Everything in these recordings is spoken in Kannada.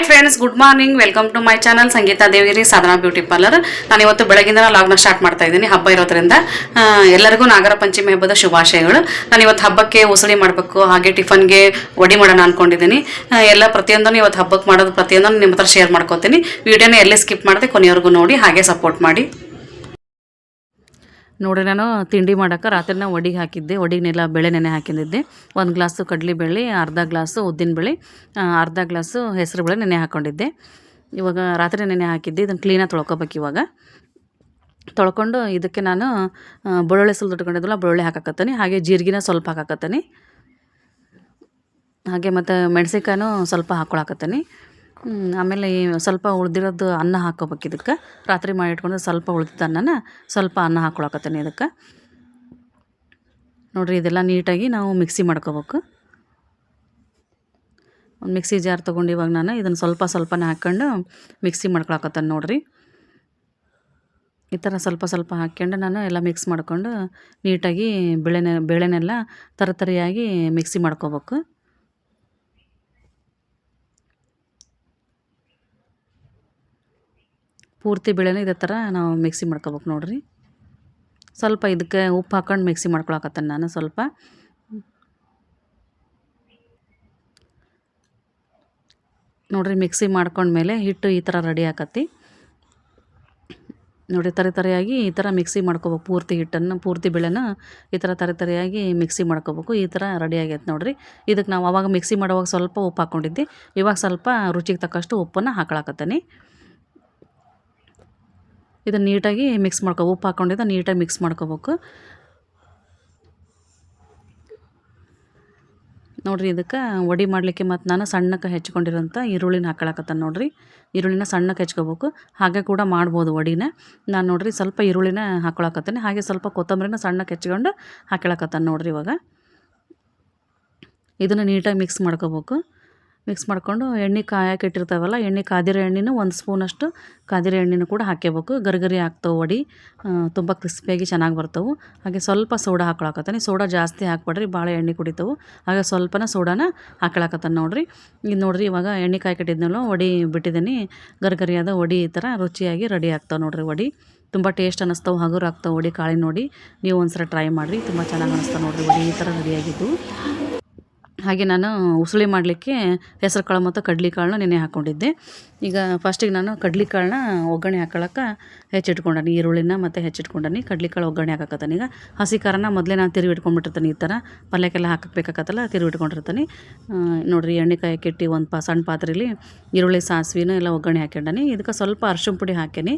Hi friends good morning welcome to my channel Sangeeta Deviri Sadhana beauty parlour ನಾನು ಇವತ್ತು ಬೆಳಗಿಂದ ಲಾಗ್ನ ಸ್ಟಾರ್ಟ್ ಮಾಡ್ತಾ ಇದ್ದೀನಿ. ಹಬ್ಬ ಇರೋದ್ರಿಂದ ಎಲ್ಲರಿಗೂ ನಾಗರ ಪಂಚಮಿ ಹಬ್ಬದ ಶುಭಾಶಯಗಳು. ನಾನು ಇವತ್ತು ಹಬ್ಬಕ್ಕೆ ಉಸುಳಿ ಮಾಡಬೇಕು ಹಾಗೆ ಟಿಫನ್ಗೆ ವಡಿ ಮಾಡೋಣ ಅನ್ಕೊಂಡಿದ್ದೀನಿ. ಆ, ಎಲ್ಲ ಪ್ರತಿಯೊಂದನ್ನು ಇವತ್ತು ಹಬ್ಬಕ್ಕೆ ಮಾಡೋದು ಪ್ರತಿಯೊಂದನ್ನು ನಿಮ್ಮ ಹತ್ರ ಶೇರ್ ಮಾಡ್ಕೋತೀನಿ. ವಿಡಿಯೋನ ಎಲ್ಲಿ ಸ್ಕಿಪ್ ಮಾಡದೆ ಕೊನೆಯವರೆಗೂ ನೋಡಿ ಹಾಗೆ ಸಪೋರ್ಟ್ ಮಾಡಿ. ನೋಡಿ ನಾನು ತಿಂಡಿ ಮಾಡೋಕೆ ರಾತ್ರಿನ ಒಡಿಗೆ ಹಾಕಿದ್ದೆ. ಒಡಿಗೆನೆಲ್ಲ ಬೆಳೆ ನೆನೆ ಹಾಕಿದ್ದೆ ಒಂದು ಗ್ಲಾಸು ಬೆಳ್ಳಿ ಅರ್ಧ ಗ್ಲಾಸು ಉದ್ದಿನ ಬೇಳೆ ಅರ್ಧ ಗ್ಲಾಸು ಹೆಸರು ಬೇಳೆ ನೆನೆ ಹಾಕ್ಕೊಂಡಿದ್ದೆ ಇವಾಗ ರಾತ್ರಿ ನೆನೆ ಹಾಕಿದ್ದೆ. ಇದನ್ನು ಕ್ಲೀನಾಗಿ ತೊಳ್ಕೊಬೇಕು ಇವಾಗ. ತೊಳ್ಕೊಂಡು ಇದಕ್ಕೆ ನಾನು ಬೆಳ್ಳುಳ್ಳಿ ಸ್ವಲ್ಪ ತೊಟ್ಕೊಂಡಿದ್ದಲ್ಲ ಬೆಳ್ಳುಳ್ಳಿ ಹಾಕಾಕತ್ತೀನಿ. ಹಾಗೆ ಜೀರಿಗೆನ ಸ್ವಲ್ಪ ಹಾಕಾಕತ್ತೀನಿ. ಹಾಗೆ ಮತ್ತು ಮೆಣಸಿನ್ಕಾಯಿನೂ ಸ್ವಲ್ಪ ಹಾಕ್ಕೊಳಕತ್ತೀನಿ ಆಮೇಲೆ ಈ ಸ್ವಲ್ಪ ಉಳ್ದಿರೋದು ಅನ್ನ ಹಾಕೋಬೇಕು ಇದಕ್ಕೆ. ರಾತ್ರಿ ಮಾಡಿ ಇಟ್ಕೊಂಡು ಸ್ವಲ್ಪ ಉಳ್ದಿದ್ದ ಅನ್ನನ ಸ್ವಲ್ಪ ಅನ್ನ ಹಾಕ್ಕೊಳಕತ್ತೀನಿ ಇದಕ್ಕೆ. ನೋಡಿರಿ, ಇದೆಲ್ಲ ನೀಟಾಗಿ ನಾವು ಮಿಕ್ಸಿ ಮಾಡ್ಕೋಬೇಕು. ಒಂದು ಮಿಕ್ಸಿ ಜಾರ್ ತೊಗೊಂಡು ಇವಾಗ ನಾನು ಇದನ್ನು ಸ್ವಲ್ಪ ಸ್ವಲ್ಪನೇ ಹಾಕ್ಕೊಂಡು ಮಿಕ್ಸಿ ಮಾಡ್ಕೊಳಕತ್ತಾನೆ ನೋಡಿರಿ. ಈ ಥರ ಸ್ವಲ್ಪ ಸ್ವಲ್ಪ ಹಾಕ್ಕೊಂಡು ನಾನು ಎಲ್ಲ ಮಿಕ್ಸ್ ಮಾಡ್ಕೊಂಡು ನೀಟಾಗಿ ಬೇಳೆನೆ ಬೇಳೆನೆಲ್ಲ ತರತರಿಯಾಗಿ ಮಿಕ್ಸಿ ಮಾಡ್ಕೋಬೇಕು. ಪೂರ್ತಿ ಬೆಳೆನೂ ಇದೇ ಥರ ನಾವು ಮಿಕ್ಸಿ ಮಾಡ್ಕೋಬೇಕು ನೋಡಿರಿ. ಸ್ವಲ್ಪ ಇದಕ್ಕೆ ಉಪ್ಪು ಹಾಕೊಂಡು ಮಿಕ್ಸಿ ಮಾಡ್ಕೊಳಕತ್ತೇನೆ ನಾನು ಸ್ವಲ್ಪ. ನೋಡಿರಿ ಮಿಕ್ಸಿ ಮಾಡ್ಕೊಂಡ್ಮೇಲೆ ಹಿಟ್ಟು ಈ ಥರ ರೆಡಿ ಆಕತಿ. ನೋಡಿ ತರಿ ತರಿಯಾಗಿ ಈ ಥರ ಮಿಕ್ಸಿ ಮಾಡ್ಕೋಬೇಕು ಪೂರ್ತಿ ಹಿಟ್ಟನ್ನು, ಪೂರ್ತಿ ಬೆಳೆನ ಈ ಥರ ತರಿ ತರಿಯಾಗಿ ಮಿಕ್ಸಿ ಮಾಡ್ಕೋಬೇಕು. ಈ ಥರ ರೆಡಿ ಆಗೈತೆ ನೋಡಿರಿ. ಇದಕ್ಕೆ ನಾವು ಅವಾಗ ಮಿಕ್ಸಿ ಮಾಡುವಾಗ ಸ್ವಲ್ಪ ಉಪ್ಪು ಹಾಕ್ಕೊಂಡಿದ್ದೆ ಇವಾಗ ಸ್ವಲ್ಪ ರುಚಿಗೆ ತಕ್ಕಷ್ಟು ಉಪ್ಪನ್ನು ಹಾಕೊಳಕತ್ತೀನಿ. ಇದನ್ನು ನೀಟಾಗಿ ಮಿಕ್ಸ್ ಮಾಡ್ಕೊ, ಉಪ್ಪು ಹಾಕೊಂಡಿದ್ದ ನೀಟಾಗಿ ಮಿಕ್ಸ್ ಮಾಡ್ಕೋಬೇಕು. ನೋಡಿರಿ, ಇದಕ್ಕೆ ವಡಿ ಮಾಡಲಿಕ್ಕೆ ಮತ್ತು ನಾನು ಸಣ್ಣಕ್ಕೆ ಹೆಚ್ಕೊಂಡಿರೋಂಥ ಈರುಳ್ಳಿನ ಹಾಕೊಳಕತ್ತ ನೋಡಿರಿ. ಈರುಳ್ಳಿನ ಸಣ್ಣಕ್ಕೆ ಹೆಚ್ಕೋಬೇಕು. ಹಾಗೆ ಕೂಡ ಮಾಡ್ಬೋದು ವಡಿನ. ನಾನು ನೋಡಿರಿ ಸ್ವಲ್ಪ ಈರುಳ್ಳಿನ ಹಾಕೊಳಕತ್ತೀನಿ. ಹಾಗೆ ಸ್ವಲ್ಪ ಕೊತ್ತಂಬರಿನ ಸಣ್ಣಕ್ಕೆ ಹೆಚ್ಕೊಂಡು ಹಾಕೊಳಕತ್ತಾನೆ ನೋಡಿರಿ ಇವಾಗ. ಇದನ್ನು ನೀಟಾಗಿ ಮಿಕ್ಸ್ ಮಾಡ್ಕೋಬೇಕು. ಮಿಕ್ಸ್ ಮಾಡ್ಕೊಂಡು ಎಣ್ಣೆ ಕಾಯಕ್ಕೆ ಇಟ್ಟಿರ್ತಾವಲ್ಲ, ಎಣ್ಣೆ ಕಾದಿರೋ ಎಣ್ಣೆನೂ ಒಂದು ಸ್ಪೂನಷ್ಟು ಕಾದಿರೋ ಎಣ್ಣೆನೂ ಕೂಡ ಹಾಕ್ಯಬೇಕು. ಗರಿಗರಿ ಆಗ್ತಾವೆ ವಡಿ ತುಂಬ ಕ್ರಿಸ್ಪಿಯಾಗಿ ಚೆನ್ನಾಗಿ ಬರ್ತವೆ. ಹಾಗೆ ಸ್ವಲ್ಪ ಸೋಡಾ ಹಾಕೊಳಕತ್ತಾನೆ ಸೋಡಾ ಜಾಸ್ತಿ ಹಾಕ್ಬೇಡ್ರಿ, ಭಾಳ ಎಣ್ಣೆ ಕುಡಿತವು. ಹಾಗೆ ಸ್ವಲ್ಪನ ಸೋಡಾನ ಹಾಕೊಳಕತ್ತಾನೆ ನೋಡಿರಿ. ಇದು ನೋಡಿರಿ ಇವಾಗ ಎಣ್ಣೆ ಕಾಯ್ಕಿಟ್ಟಿದ್ನಲ್ಲ ವಡಿ ಬಿಟ್ಟಿದ್ದೀನಿ. ಗರಿಗರಿಯಾದ ವಡಿ ಈ ಥರ ರುಚಿಯಾಗಿ ರೆಡಿ ಆಗ್ತಾವೆ ನೋಡಿರಿ ವಡಿ. ತುಂಬ ಟೇಸ್ಟ್ ಅನ್ನಿಸ್ತಾವೆ, ಹಗುರ ಆಗ್ತಾವೆ ವಡಿ ಕಾಳಿ ನೋಡಿ ನೀವು ಒಂದ್ಸಲ ಟ್ರೈ ಮಾಡಿರಿ, ತುಂಬ ಚೆನ್ನಾಗಿ ಅನ್ನಿಸ್ತಾವೆ ನೋಡಿರಿ ವಡಿ. ಈ ಥರ ರೆಡಿಯಾಗಿದ್ದು ಹಾಗೆ ನಾನು ಉಸುಳಿ ಮಾಡಲಿಕ್ಕೆ ಹೆಸರು ಕಾಳು ಮತ್ತು ಕಡ್ಲೆ ಕಾಳನ್ನ ನೆನೆ ಹಾಕ್ಕೊಂಡಿದ್ದೆ. ಈಗ ಫಸ್ಟಿಗೆ ನಾನು ಕಡ್ಲೆ ಕಾಳನ್ನ ಒಗ್ಗರಣೆ ಹಾಕೊಳ್ಳೋಕೆ ಹೆಚ್ಚಿಟ್ಕೊಂಡಾನಿ, ಈರುಳ್ಳಿನ ಮತ್ತು ಹೆಚ್ಚಿಟ್ಕೊಂಡಾನಿ ಕಡ್ಲೆ ಕಾಳು ಒಗ್ಗರಣೆ ಹಾಕಕತ್ತಾನೆ. ಈಗ ಹಸಿ ಖಾರನ ಮೊದಲೇ ನಾನು ತಿರುವಿ ಇಟ್ಕೊಂಡ್ಬಿಟ್ಟಿರ್ತೀನಿ ಈ ಥರ ಪಲ್ಯಕ್ಕೆಲ್ಲ ಹಾಕಬೇಕಾಗತ್ತಲ್ಲ ತಿರುವಿ ಇಟ್ಕೊಂಡಿರ್ತೀನಿ. ನೋಡಿರಿ ಎಣ್ಣೆಕಾಯಿ ಕೆಟ್ಟಿ ಒಂದು ಪಾ, ಸಣ್ಣ ಪಾತ್ರೆಯಲ್ಲಿ ಈರುಳ್ಳಿ, ಸಾಸಿವೆನ ಎಲ್ಲ ಒಗ್ಗರಣೆ ಹಾಕ್ಕೊಂಡಾನಿ ಇದಕ್ಕೆ ಸ್ವಲ್ಪ ಅರ್ಶಿಣ ಪುಡಿ ಹಾಕೇನಿ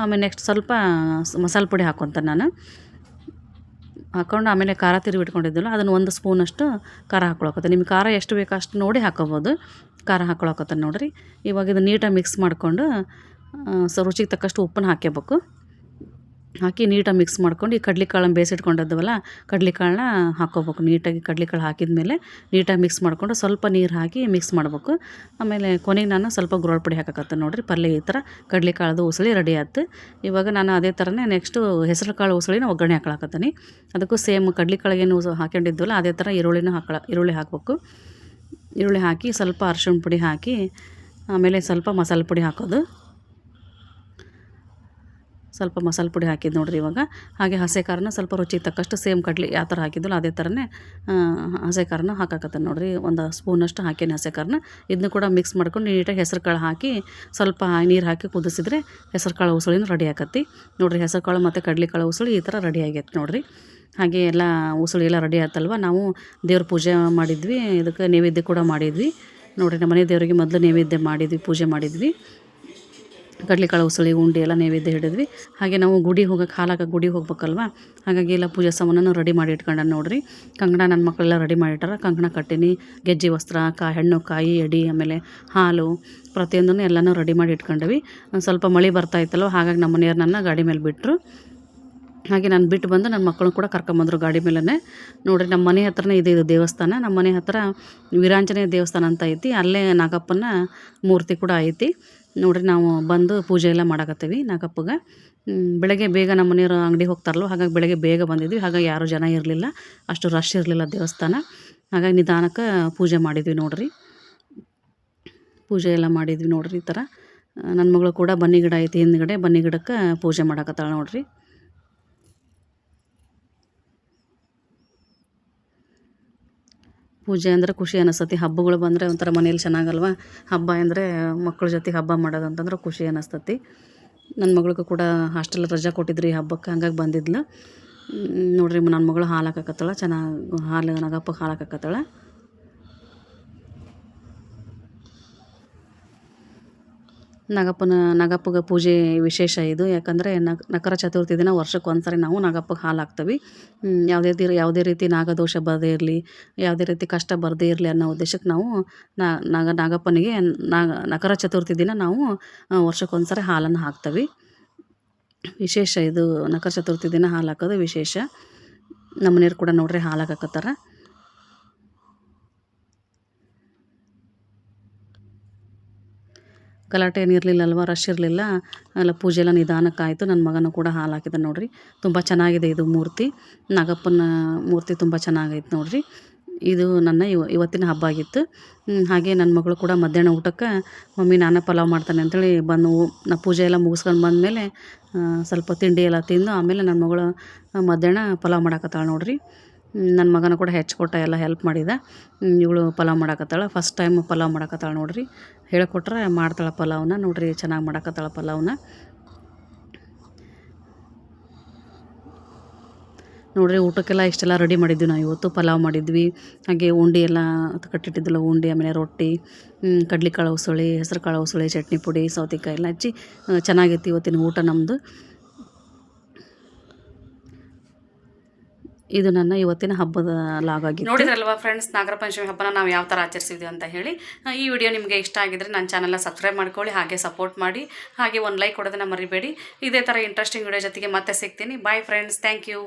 ಆಮೇಲೆ ನೆಕ್ಸ್ಟ್ ಸ್ವಲ್ಪ ಮಸಾಲೆ ಪುಡಿ ಹಾಕ್ಕೊಂತಾನೆ ನಾನು. ಹಾಕ್ಕೊಂಡು ಆಮೇಲೆ ಖಾರ ತಿರುವಿ ಇಟ್ಕೊಂಡಿದ್ದಲ್ಲ, ಅದನ್ನು ಒಂದು ಸ್ಪೂನಷ್ಟು ಖಾರ ಹಾಕ್ಕೊಳಕತ್ತೆ. ನಿಮ್ಗೆ ಖಾರ ಎಷ್ಟು ಬೇಕು ಅಷ್ಟು ನೋಡಿ ಹಾಕೋಬೋದು. ಖಾರ ಹಾಕ್ಕೊಳಕತ್ತೆ ನೋಡಿರಿ. ಇವಾಗ ಇದು ನೀಟಾಗಿ ಮಿಕ್ಸ್ ಮಾಡಿಕೊಂಡು ಸೊ ರುಚಿಗೆ ತಕ್ಕಷ್ಟು ಉಪ್ಪನ್ನು ಹಾಕ್ಕೋಬೇಕು ಹಾಕಿ ನೀಟಾಗಿ ಮಿಕ್ಸ್ ಮಾಡ್ಕೊಂಡು ಈ ಕಡ್ಲೆಕಾಳನ್ನ ಬೇಯಿಸಿಟ್ಕೊಂಡಿದ್ದವಲ್ಲ, ಕಡ್ಲೆಕಾಳನ್ನ ಹಾಕ್ಕೋಬೇಕು. ನೀಟಾಗಿ ಕಡ್ಲೆಕಾಳು ಹಾಕಿದ ಮೇಲೆ ನೀಟಾಗಿ ಮಿಕ್ಸ್ ಮಾಡಿಕೊಂಡು ಸ್ವಲ್ಪ ನೀರು ಹಾಕಿ ಮಿಕ್ಸ್ ಮಾಡ್ಬೇಕು. ಆಮೇಲೆ ಕೊನೆಗೆ ನಾನು ಸ್ವಲ್ಪ ಗುರೋಳ್ ಪುಡಿ ಹಾಕಕತ್ತೆ ನೋಡಿರಿ. ಪಲ್ಯ ಈ ಥರ ಕಡ್ಲಿಕಾಳದು ಉಸಳಿ ರೆಡಿ ಆಯ್ತು ಇವಾಗ ನಾನು ಅದೇ ಥರನೇ ನೆಕ್ಸ್ಟು ಹೆಸರು ಕಾಳು ಉಸಳಿನ ಒಗ್ಗರಣೆ ಹಾಕೊಳಕತ್ತೀನಿ. ಅದಕ್ಕೂ ಸೇಮ್ ಕಡ್ಲಿಕಾಳಿಗೇನು ಹಾಕೊಂಡಿದ್ವಲ್ಲ, ಅದೇ ಥರ ಈರುಳ್ಳಿನೂ ಹಾಕಳ, ಈರುಳ್ಳಿ ಹಾಕಬೇಕು. ಈರುಳ್ಳಿ ಹಾಕಿ ಸ್ವಲ್ಪ ಅರ್ಶಿಣ ಪುಡಿ ಹಾಕಿ, ಆಮೇಲೆ ಸ್ವಲ್ಪ ಮಸಾಲೆ ಪುಡಿ ಹಾಕೋದು. ಸ್ವಲ್ಪ ಮಸಾಲೆ ಪುಡಿ ಹಾಕಿದ್ದು ನೋಡಿರಿ ಇವಾಗ. ಹಾಗೆ ಹಸೆ ಖಾರನ ಸ್ವಲ್ಪ ರುಚಿಗೆ ತಕ್ಕಷ್ಟು ಸೇಮ್ ಕಡ್ಲಿ ಯಾವ ಥರ ಹಾಕಿದ್ದಲ್ಲ ಅದೇ ಥರನೇ ಹಸೆ ಖಾರನ ಹಾಕಾಕತ್ತೆ ನೋಡಿರಿ. ಒಂದು ಸ್ಪೂನಷ್ಟು ಹಾಕೀನಿ ಹಸೆ ಖಾರನ. ಇದನ್ನು ಕೂಡ ಮಿಕ್ಸ್ ಮಾಡ್ಕೊಂಡು ನೀಟಾಗಿ ಹೆಸರು ಕಾಳು ಹಾಕಿ ಸ್ವಲ್ಪ ನೀರು ಹಾಕಿ ಕುದಿಸಿದ್ರೆ ಹೆಸರು ಕಾಳು ಉಸುಳಿನೂ ರೆಡಿ ಆಕತ್ತಿ ನೋಡಿರಿ ಹೆಸರು ಕಾಳು ಮತ್ತು ಕಡ್ಲೆ ಕಾಳು ಉಸುಳಿ ಈ ಥರ ರೆಡಿ ಆಗೈತೆ ನೋಡಿರಿ. ಹಾಗೆ ಎಲ್ಲ ಉಸುಳಿ ಎಲ್ಲ ರೆಡಿ ಆಯ್ತಲ್ವ ನಾವು ದೇವ್ರ ಪೂಜೆ ಮಾಡಿದ್ವಿ. ಇದಕ್ಕೆ ನೈವೇದ್ಯ ಕೂಡ ಮಾಡಿದ್ವಿ. ನೋಡಿರಿ ನಮ್ಮ ಮನೆ ದೇವರಿಗೆ ಮೊದಲು ನೈವೇದ್ಯ ಮಾಡಿದ್ವಿ, ಪೂಜೆ ಮಾಡಿದ್ವಿ. ಕಡ್ಲೆಕಾಳು ಉಸಳಿ ಉಂಡೆ ಎಲ್ಲ ನೈವೇದ್ಯ ಹಿಡಿದ್ವಿ. ಹಾಗೆ ನಾವು ಗುಡಿ ಹೋಗಕ್ಕೆ ಹಾಲಾಗ ಗುಡಿ ಹೋಗ್ಬೇಕಲ್ವ? ಹಾಗಾಗಿ ಎಲ್ಲ ಪೂಜೆ ಸಾಮಾನನ್ನು ರೆಡಿ ಮಾಡಿ ಇಟ್ಕೊಂಡ ನೋಡಿರಿ. ಕಂಕಣ ನನ್ನ ಮಕ್ಕಳೆಲ್ಲ ರೆಡಿ ಮಾಡಿಟ್ಟಾರ. ಕಂಕಣ ಕಟ್ಟಿನಿ, ಗೆಜ್ಜೆ, ವಸ್ತ್ರ, ಕಾ, ಹೆಣ್ಣು, ಕಾಯಿ, ಎಡಿ, ಆಮೇಲೆ ಹಾಲು, ಪ್ರತಿಯೊಂದನ್ನು ಎಲ್ಲನೂ ರೆಡಿ ಮಾಡಿ ಇಟ್ಕೊಂಡ್ವಿ. ಸ್ವಲ್ಪ ಮಳೆ ಬರ್ತಾ ಇತ್ತಲ್ವ? ಹಾಗಾಗಿ ನಮ್ಮ ಮನೆಯವ್ರು ನನ್ನ ಗಾಡಿ ಮೇಲೆ ಬಿಟ್ಟರು ಹಾಗೆ ನಾನು ಬಿಟ್ಟು ಬಂದು ನನ್ನ ಮಕ್ಕಳು ಕೂಡ ಕರ್ಕೊಂಬಂದರು ಗಾಡಿ ಮೇಲೇ ನೋಡಿರಿ, ನಮ್ಮ ಮನೆ ಹತ್ರನೇ ಇದೆ ಇದು ದೇವಸ್ಥಾನ. ನಮ್ಮ ಮನೆ ಹತ್ರ ವೀರಾಂಜನೇಯ ದೇವಸ್ಥಾನ ಅಂತ ಐತಿ. ಅಲ್ಲೇ ನಾಗಪ್ಪನ ಮೂರ್ತಿ ಕೂಡ ಐತಿ. ನೋಡಿರಿ ನಾವು ಬಂದು ಪೂಜೆ ಎಲ್ಲ ಮಾಡಕತ್ತೀವಿ ನಾಗಪ್ಪಗೆ. ಬೆಳಗ್ಗೆ ಬೇಗ ನಮ್ಮ ಮನೆಯವರು ಅಂಗಡಿ ಹೋಗ್ತಾರಲ್ಲೋ ಹಾಗಾಗಿ ಬೆಳಗ್ಗೆ ಬೇಗ ಬಂದಿದ್ವಿ. ಹಾಗಾಗಿ ಯಾರೂ ಜನ ಇರಲಿಲ್ಲ, ಅಷ್ಟು ರಶ್ ಇರಲಿಲ್ಲ ದೇವಸ್ಥಾನ. ಹಾಗಾಗಿ ನಿಧಾನಕ್ಕೆ ಪೂಜೆ ಮಾಡಿದ್ವಿ ನೋಡ್ರಿ. ಪೂಜೆ ಎಲ್ಲ ಮಾಡಿದ್ವಿ ನೋಡ್ರಿ ಈ ಥರ. ನನ್ನ ಮಗಳು ಕೂಡ ಬನ್ನಿ ಗಿಡ ಐತಿ ಹಿಂದ್ಗಡೆ, ಬನ್ನಿ ಗಿಡಕ್ಕೆ ಪೂಜೆ ಮಾಡಕತ್ತಾಳೆ ನೋಡ್ರಿ. ಪೂಜೆ ಅಂದರೆ ಖುಷಿ ಅನಿಸ್ತತಿ. ಹಬ್ಬಗಳು ಬಂದರೆ ಒಂಥರ ಮನೇಲಿ ಚೆನ್ನಾಗಲ್ವ? ಹಬ್ಬ ಅಂದರೆ ಮಕ್ಕಳ ಜೊತೆ ಹಬ್ಬ ಮಾಡೋದು ಅಂತಂದ್ರೆ ಖುಷಿ ಅನ್ನಿಸ್ತತಿ ನನ್ನ ಮಗಳಿಗೂ ಕೂಡ ಹಾಸ್ಟೆಲ್ ರಜಾ ಕೊಟ್ಟಿದ್ರಿ ಹಬ್ಬಕ್ಕೆ, ಹಂಗಾಗಿ ಬಂದಿದ್ಲು. ನೋಡ್ರಿ ನನ್ನ ಮಗಳು ಹಾಲು ಹಾಕಕತ್ತಾಳ, ಚೆನ್ನಾಗಿ ಹಾಲು ನಗಪ್ಪಗೆ ಹಾಲು ಹಾಕಕತ್ತಾಳ. ನಾಗಪ್ಪನ, ನಾಗಪ್ಪಗೆ ಪೂಜೆ ವಿಶೇಷ ಇದು. ಯಾಕಂದರೆ ನಕ್ ನಕರ ಚತುರ್ಥಿ ದಿನ ವರ್ಷಕ್ಕೆ ಒಂದ್ಸರಿ ನಾವು ನಾಗಪ್ಪಗೆ ಹಾಲು ಹಾಕ್ತೀವಿ ಯಾವುದೇ ತೀರ ಯಾವುದೇ ರೀತಿ ನಾಗದೋಷ ಬರದೇ ಇರಲಿ, ಯಾವುದೇ ರೀತಿ ಕಷ್ಟ ಬರದೇ ಇರಲಿ ಅನ್ನೋ ಉದ್ದೇಶಕ್ಕೆ ನಾವು ನಾಗ, ನಾಗಪ್ಪನಿಗೆ ನಾಗ, ನಕರ ಚತುರ್ಥಿ ದಿನ ನಾವು ವರ್ಷಕ್ಕೆ ವರ್ಷಕ್ಕೊಂದ್ಸರಿ ಹಾಲನ್ನು ಹಾಕ್ತೀವಿ. ವಿಶೇಷ ಇದು, ನಕರ ಚತುರ್ಥಿ ದಿನ ಹಾಲು ಹಾಕೋದು ವಿಶೇಷ. ನಮ್ಮ ಮನೆಯವ್ರು ಕೂಡ ನೋಡ್ರಿ ಹಾಲು ಹಾಕಕತ್ತಾರ ಗಲಾಟೆ ಏನಿರಲಿಲ್ಲ ಅಲ್ವಾ ರಶ್ ಇರಲಿಲ್ಲ. ಎಲ್ಲ ಪೂಜೆ ಎಲ್ಲ ನಿಧಾನಕ್ಕಾಯಿತು. ನನ್ನ ಮಗನೂ ಕೂಡ ಹಾಲು ಹಾಕಿದ ನೋಡ್ರಿ. ತುಂಬ ಚೆನ್ನಾಗಿದೆ ಇದು ಮೂರ್ತಿ. ನಾಗಪ್ಪನ ಮೂರ್ತಿ ತುಂಬ ಚೆನ್ನಾಗೈತೆ ನೋಡಿರಿ. ಇದು ನನ್ನ ಇವ, ಇವತ್ತಿನ ಹಬ್ಬ ಆಗಿತ್ತು. ಹಾಗೆ ನನ್ನ ಮಗಳು ಕೂಡ ಮಧ್ಯಾಹ್ನ ಊಟಕ್ಕೆ, ಮಮ್ಮಿ, ನಾನೇ ಪಲಾವ್ ಮಾಡ್ತಾನೆ ಅಂತೇಳಿ ಬಂದು ನಾ ಪೂಜೆ ಎಲ್ಲ ಮುಗಿಸ್ಕೊಂಡು ಬಂದಮೇಲೆ ಸ್ವಲ್ಪ ತಿಂಡಿ ಎಲ್ಲ ತಿಂದು ಆಮೇಲೆ ನನ್ನ ಮಗಳು ಮಧ್ಯಾಹ್ನ ಪಲಾವ್ ಮಾಡಾಕತ್ತಾಳೆ ನೋಡ್ರಿ. ನನ್ನ ಮಗನ ಕೂಡ ಹೆಚ್ಚಿಕೊಟ್ಟ ಎಲ್ಲ ಹೆಲ್ಪ್ ಮಾಡಿದ. ಇವಳು ಪಲಾವ್ ಮಾಡಾಕತ್ತಾಳೆ. ಫಸ್ಟ್ ಟೈಮ್ ಪಲಾವ್ ಮಾಡಾಕತ್ತಾಳೆ ನೋಡ್ರಿ. ಹೇಳ್ಕೊಟ್ರೆ ಮಾಡ್ತಾಳೆ ಪಲಾವ್ನ. ನೋಡ್ರಿ ಚೆನ್ನಾಗಿ ಮಾಡಾಕತ್ತಾಳ ಪಲಾವ್ನ. ನೋಡ್ರಿ ಊಟಕ್ಕೆಲ್ಲ ಇಷ್ಟೆಲ್ಲ ರೆಡಿ ಮಾಡಿದ್ವಿ ನಾವು. ಇವತ್ತು ಪಲಾವ್ ಮಾಡಿದ್ವಿ. ಹಾಗೆ ಉಂಡೆ ಎಲ್ಲ ಕಟ್ಟಿಟ್ಟಿದ್ದಿಲ್ಲ, ಉಂಡೆ, ಆಮೇಲೆ ರೊಟ್ಟಿ ಕಡ್ಲಿಕಾಳು, ಉಸುಳಿ ಹೆಸರು ಕಾಳು ಉಸುಳಿ, ಚಟ್ನಿ ಪುಡಿ, ಸೌತೆಕಾಯಿ ಎಲ್ಲ ಹಚ್ಚಿ ಚೆನ್ನಾಗಿತ್ತು ಇವತ್ತಿನ ಊಟ ನಮ್ಮದು ಇದು ನನ್ನ ಇವತ್ತಿನ ಹಬ್ಬದ ಲಾಗ್ ಆಗಿದೆ ನೋಡಿದ್ರಲ್ವಾ ಫ್ರೆಂಡ್ಸ್ ನಾಗರ ಪಂಚಮಿ ಹಬ್ಬನ ನಾವು ಯಾವ ಥರ ಆಚರಿಸಿದ್ವಿ ಅಂತ ಹೇಳಿ. ಈ ವಿಡಿಯೋ ನಿಮಗೆ ಇಷ್ಟ ಆಗಿದ್ರೆ ನನ್ನ ಚಾನಲ್ನ ಸಬ್ಸ್ಕ್ರೈಬ್ ಮಾಡ್ಕೊಳ್ಳಿ, ಹಾಗೆ ಸಪೋರ್ಟ್ ಮಾಡಿ, ಹಾಗೆ ಒಂದು ಲೈಕ್ ಕೊಡೋದನ್ನ ಮರಿಬೇಡಿ. ಇದೇ ಥರ ಇಂಟ್ರೆಸ್ಟಿಂಗ್ ವಿಡಿಯೋ ಜೊತೆಗೆ ಮತ್ತೆ ಸಿಗ್ತೀನಿ. Bye friends thank you